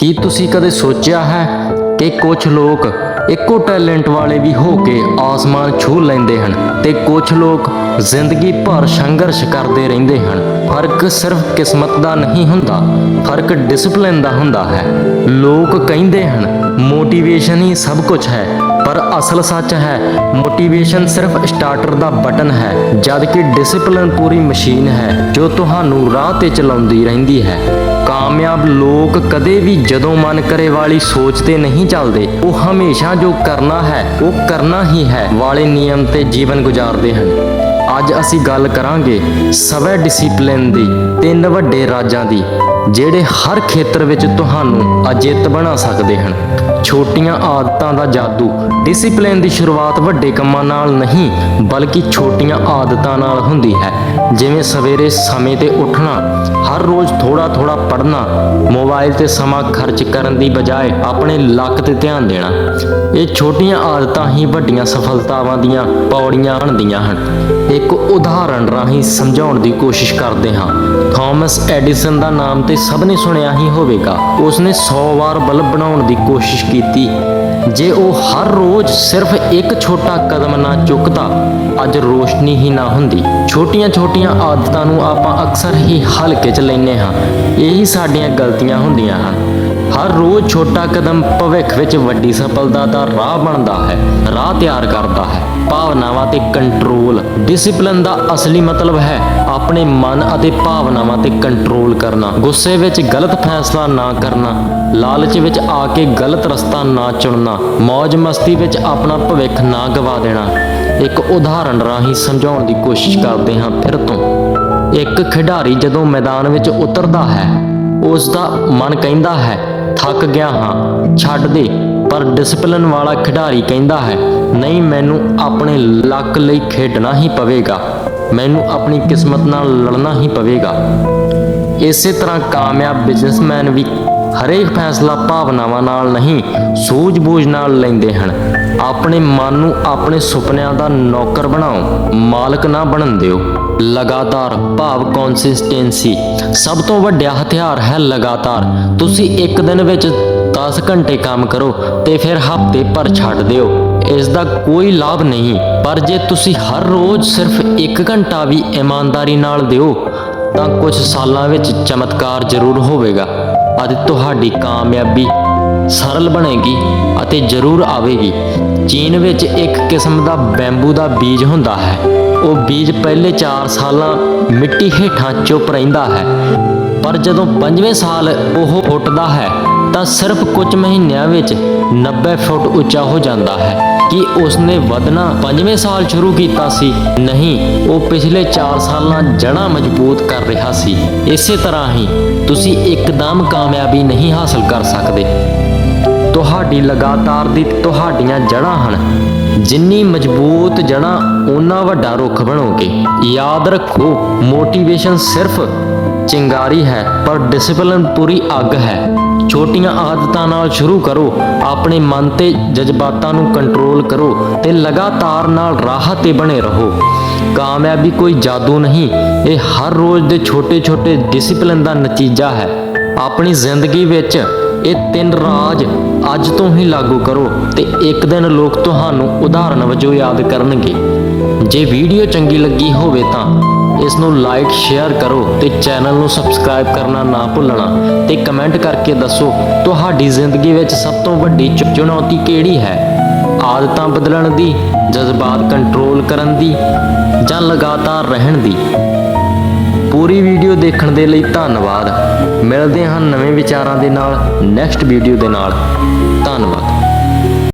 ਕੀ ਤੁਸੀਂ ਕਦੇ ਸੋਚਿਆ ਹੈ ਕਿ ਕੁਝ ਲੋਕ ਇੱਕੋ ਟੈਲੈਂਟ ਵਾਲੇ ਵੀ ਹੋ ਕੇ ਆਸਮਾਨ ਛੂ ਲੈਂਦੇ ਹਨ ਤੇ ਕੁਝ ਲੋਕ ਜ਼ਿੰਦਗੀ ਭਰ ਸੰਘਰਸ਼ ਕਰਦੇ ਰਹਿੰਦੇ ਹਨ? ਫ਼ਰਕ ਸਿਰਫ ਕਿਸਮਤ ਦਾ ਨਹੀਂ ਹੁੰਦਾ, ਫ਼ਰਕ ਡਿਸਪਲਿਨ ਦਾ ਹੁੰਦਾ ਹੈ। ਲੋਕ ਕਹਿੰਦੇ ਹਨ ਮੋਟੀਵੇਸ਼ਨ ਹੀ ਸਭ ਕੁਝ ਹੈ, ਪਰ ਅਸਲ ਸੱਚ ਹੈ ਮੋਟੀਵੇਸ਼ਨ ਸਿਰਫ ਸਟਾਰਟਰ ਦਾ ਬਟਨ ਹੈ, ਜਦਕਿ ਡਿਸਪਲਿਨ ਪੂਰੀ ਮਸ਼ੀਨ ਹੈ, ਜੋ ਤੁਹਾਨੂੰ ਰਾਹ ਤੇ ਚਲਾਉਂਦੀ ਰਹਿੰਦੀ ਹੈ। ਕਾਮਯਾਬ ਲੋਕ ਕਦੇ ਵੀ ਜਦੋਂ ਮਨ ਕਰੇ ਵਾਲੀ ਸੋਚ ਤੇ ਨਹੀਂ ਚੱਲਦੇ, ਉਹ ਹਮੇਸ਼ਾ ਜੋ ਕਰਨਾ ਹੈ, ਉਹ ਕਰਨਾ ਹੀ ਹੈ, ਵਾਲੇ ਨਿਯਮ ਤੇ ਜੀਵਨ ਗੁਜ਼ਾਰਦੇ ਹਨ। ਅੱਜ ਅਸੀਂ ਗੱਲ ਕਰਾਂਗੇ ਸਵੈ ਡਿਸਪਲਿਨ ਦੀ, ਤਿੰਨ ਵੱਡੇ ਰਾਜਾਂ ਦੀ, ਜਿਹੜੇ ਹਰ ਖੇਤਰ ਵਿੱਚ ਤੁਹਾਨੂੰ ਅਜਿੱਤ ਬਣਾ ਸਕਦੇ ਹਨ। ਛੋਟੀਆਂ ਆਦਤਾਂ ਦਾ ਜਾਦੂ। ਡਿਸਪਲਿਨ ਦੀ ਸ਼ੁਰੂਆਤ ਵੱਡੇ ਕੰਮਾਂ ਨਾਲ ਨਹੀਂ, ਬਲਕਿ ਛੋਟੀਆਂ ਆਦਤਾਂ ਨਾਲ ਹੁੰਦੀ ਹੈ। ਜਿਵੇਂ ਸਵੇਰੇ ਸਮੇਂ ਤੇ ਉੱਠਣਾ, ਹਰ ਰੋਜ਼ ਥੋੜਾ ਥੋੜਾ ਪੜ੍ਹਨਾ, ਮੋਬਾਈਲ ਤੇ ਸਮਾਂ ਖਰਚ ਕਰਨ ਦੀ ਬਜਾਏ ਆਪਣੇ ਲੱਕ ਤੇ ਧਿਆਨ ਦੇਣਾ। ਇਹ ਛੋਟੀਆਂ ਆਦਤਾਂ ਹੀ ਵੱਡੀਆਂ ਸਫਲਤਾਵਾਂ ਦੀਆਂ ਪੌੜੀਆਂ ਬਣਦੀਆਂ ਹਨ। ਇੱਕ ਉਦਾਹਰਣ ਰਾਹੀਂ ਸਮਝਾਉਣ ਦੀ ਕੋਸ਼ਿਸ਼ ਕਰਦੇ ਹਾਂ। ਥਾਮਸ ਐਡੀਸਨ ਦਾ ਨਾਮ ਤੇ ਸਭ ਨੇ ਸੁਣਿਆ ਹੀ ਹੋਵੇਗਾ। ਉਸਨੇ 100 ਵਾਰ ਬਲਬ ਬਣਾਉਣ ਦੀ ਕੋਸ਼ਿਸ਼ ਕੀਤੀ। ਜੇ ਉਹ ਹਰ ਰੋਜ਼ ਸਿਰਫ ਇੱਕ ਛੋਟਾ ਕਦਮ ਨਾ ਚੁੱਕਦਾ, ਅੱਜ ਰੋਸ਼ਨੀ ਹੀ ਨਾ ਹੁੰਦੀ। ਛੋਟੀਆਂ-ਛੋਟੀਆਂ ਆਦਤਾਂ ਨੂੰ ਆਪਾਂ ਅਕਸਰ ਹੀ ਹਲਕੇ 'ਚ ਲੈਂਦੇ ਹਾਂ। ਇਹੀ ਸਾਡੀਆਂ ਗਲਤੀਆਂ ਹੁੰਦੀਆਂ ਹਨ। ਹਰ ਰੋਜ਼ ਛੋਟਾ ਕਦਮ ਭਵਿੱਖ ਵਿੱਚ ਵੱਡੀ ਸਫਲਤਾ ਦਾ ਰਾਹ ਬਣਦਾ ਹੈ, ਰਾਹ ਤਿਆਰ ਕਰਦਾ ਹੈ। ਭਾਵਨਾਵਾਂ ਤੇ ਕੰਟਰੋਲ ਡਿਸਪਲਿਨ ਦਾ ਅਸਲੀ ਮਤਲਬ ਹੈ ਆਪਣੇ ਮਨ ਅਤੇ ਭਾਵਨਾਵਾਂ ਤੇ ਕੰਟਰੋਲ ਕਰਨਾ। ਗੁੱਸੇ ਵਿੱਚ ਗਲਤ ਫੈਸਲਾ ਨਾ ਕਰਨਾ, ਲਾਲਚ ਵਿੱਚ ਆ ਕੇ ਗਲਤ ਰਸਤਾ ਨਾ ਚੁਣਨਾ ਮौज ਮਸਤੀ ਵਿੱਚ ਆਪਣਾ ਭਵਿੱਖ ਨਾ ਗਵਾ ਦੇਣਾ। ਇੱਕ ਉਦਾਹਰਣ ਰਾਹੀਂ ਸਮਝਾਉਣ ਦੀ ਕੋਸ਼ਿਸ਼ ਕਰਦੇ ਹਾਂ ਫਿਰ ਤੋਂ। ਇੱਕ ਖਿਡਾਰੀ ਜਦੋਂ ਮੈਦਾਨ ਵਿੱਚ ਉਤਰਦਾ ਹੈ ਉਸ ਦਾ ਮਨ ਕਹਿੰਦਾ ਹੈ ਥੱਕ ਗਿਆ ਹਾਂ। ਛੱਡ ਦੇ, ਪਰ ਡਿਸਪਲਿਨ ਵਾਲਾ ਖਿਡਾਰੀ ਕਹਿੰਦਾ ਹੈ, ਨਹੀਂ, ਮੈਨੂੰ ਆਪਣੇ ਲੱਕ ਲਈ ਖੇਡਣਾ ਹੀ ਪਵੇਗਾ। ਮੈਨੂੰ ਆਪਣੀ ਕਿਸਮਤ ਨਾਲ ਲੜਨਾ ਹੀ ਪਵੇਗਾ। ਇਸੇ ਤਰ੍ਹਾਂ ਕਾਮਯਾਬ ਬਿਜ਼ਨਸਮੈਨ ਵੀ ਹਰੇਕ ਫੈਸਲਾ ਭਾਵਨਾਵਾਂ ਨਾਲ ਨਹੀਂ, ਸੂਝ-ਬੂਝ ਨਾਲ ਲੈਂਦੇ ਹਨ। ਆਪਣੇ ਮਨ ਨੂੰ ਆਪਣੇ ਸੁਪਨਿਆਂ ਦਾ ਨੌਕਰ ਬਣਾਓ, ਮਾਲਕ ਨਾ ਬਣਨ ਦਿਓ। ਲਗਾਤਾਰ ਭਾਵ ਕੰਸਿਸਟੈਂਸੀ ਸਭ ਤੋਂ ਵੱਡਾ ਹਥਿਆਰ ਹੈ ਲਗਾਤਾਰ। ਤੁਸੀਂ ਇੱਕ ਦਿਨ ਵਿੱਚ 10 ਘੰਟੇ ਕੰਮ ਕਰੋ ਤੇ ਫਿਰ ਹਫ਼ਤੇ ਭਰ ਛੱਡ ਦਿਓ। ਇਸ ਦਾ ਕੋਈ ਲਾਭ ਨਹੀਂ। ਪਰ ਜੇ ਤੁਸੀਂ ਹਰ ਰੋਜ਼ ਸਿਰਫ 1 ਘੰਟਾ ਵੀ ਇਮਾਨਦਾਰੀ ਨਾਲ ਦਿਓ, ਤਾਂ ਕੁਝ ਸਾਲਾਂ ਵਿੱਚ ਚਮਤਕਾਰ ਜ਼ਰੂਰ ਹੋਵੇਗਾ। ਅਤੇ ਤੁਹਾਡੀ ਕਾਮਯਾਬੀ ਸਰਲ ਬਣੇਗੀ ਅਤੇ ਜ਼ਰੂਰ ਆਵੇਗੀ। ਚੀਨ ਵਿੱਚ ਇੱਕ ਕਿਸਮ ਦਾ ਬੈਂਬੂ ਦਾ ਬੀਜ ਹੁੰਦਾ ਹੈ। ਉਹ ਬੀਜ ਪਹਿਲੇ 4 ਸਾਲਾਂ ਮਿੱਟੀ ਹੇਠਾਂ ਚੁੱਪ ਰਹਿੰਦਾ ਹੈ। ਪਰ ਜਦੋਂ 5ਵੇਂ ਸਾਲ ਉਹ ਫੁੱਟਦਾ ਹੈ ਤਾਂ ਸਿਰਫ ਕੁਝ ਮਹੀਨਿਆਂ ਵਿੱਚ 90 ਫੁੱਟ ਉੱਚਾ ਹੋ ਜਾਂਦਾ ਹੈ। ਕਿ ਉਸਨੇ ਵਧਣਾ 5ਵੇਂ ਸਾਲ ਸ਼ੁਰੂ ਕੀਤਾ ਸੀ? ਨਹੀਂ, ਉਹ ਪਿਛਲੇ 4 ਸਾਲਾਂ ਜੜ੍ਹਾਂ ਮਜ਼ਬੂਤ ਕਰ ਰਿਹਾ ਸੀ। ਇਸੇ ਤਰ੍ਹਾਂ ਹੀ ਤੁਸੀਂ ਇੱਕਦਮ ਕਾਮਯਾਬੀ ਨਹੀਂ ਹਾਸਲ ਕਰ ਸਕਦੇ। ਤੁਹਾਡੀ ਲਗਾਤਾਰ ਦੀ ਤੁਹਾਡੀਆਂ ਜੜ੍ਹਾਂ ਹਨ। ਜਿੰਨੀ ਮਜ਼ਬੂਤ ਜੜ੍ਹਾਂ ਓਨਾ ਵੱਡਾ ਰੁੱਖ ਬਣੋਗੇ। ਯਾਦ ਰੱਖੋ ਮੋਟੀਵੇਸ਼ਨ ਸਿਰਫ ਚਿੰਗਾਰੀ ਹੈ, ਪਰ ਡਿਸਪਲਿਨ ਪੂਰੀ ਅੱਗ ਹੈ। ਛੋਟੀਆਂ ਆਦਤਾਂ ਨਾਲ ਸ਼ੁਰੂ ਕਰੋ। ਆਪਣੇ ਮਨ ਤੇ ਜਜ਼ਬਾਤਾਂ ਨੂੰ ਕੰਟਰੋਲ ਕਰੋ ਤੇ ਲਗਾਤਾਰ ਨਾਲ ਰਾਹ ਤੇ ਬਣੇ ਰਹੋ। ਕਾਮਯਾਬੀ ਕੋਈ ਜਾਦੂ ਨਹੀਂ। ਇਹ ਹਰ ਰੋਜ਼ ਦੇ ਛੋਟੇ-ਛੋਟੇ ਡਿਸਪਲਿਨ ਦਾ ਨਤੀਜਾ ਹੈ। ਆਪਣੀ ਜ਼ਿੰਦਗੀ ਵਿੱਚ ਇਹ ਤਿੰਨ ਰਾਜ ਅੱਜ ਤੋਂ ਹੀ ਲਾਗੂ ਕਰੋ ਤੇ ਇੱਕ ਦਿਨ ਲੋਕ ਤੁਹਾਨੂੰ ਉਦਾਹਰਨ ਵਜੋਂ ਯਾਦ ਕਰਨਗੇ। ਜੇ ਵੀਡੀਓ ਚੰਗੀ ਲੱਗੀ ਹੋਵੇ ਤਾਂ ਇਸ ਨੂੰ ਲਾਈਕ ਸ਼ੇਅਰ ਕਰੋ ਤੇ ਚੈਨਲ ਨੂੰ ਸਬਸਕ੍ਰਾਈਬ ਕਰਨਾ ਨਾ ਭੁੱਲਣਾ ਤੇ ਕਮੈਂਟ ਕਰਕੇ ਦੱਸੋ, ਤੁਹਾਡੀ ਜ਼ਿੰਦਗੀ ਵਿੱਚ ਸਭ ਤੋਂ ਵੱਡੀ ਚੁ- ਚੁਣੌਤੀ ਕਿਹੜੀ ਹੈ? ਆਦਤਾਂ ਬਦਲਣ ਦੀ, ਜਜ਼ਬਾਤ ਕੰਟਰੋਲ ਕਰਨ ਦੀ ਜਾਂ ਲਗਾਤਾਰ ਰਹਿਣ ਦੀ? ਪੂਰੀ ਵੀਡੀਓ ਦੇਖਣ ਦੇ ਲਈ ਧੰਨਵਾਦ। ਮਿਲਦੇ ਹਾਂ ਨਵੇਂ ਵਿਚਾਰਾਂ ਦੇ ਨਾਲ ਨੈਕਸਟ ਵੀਡੀਓ ਦੇ ਨਾਲ।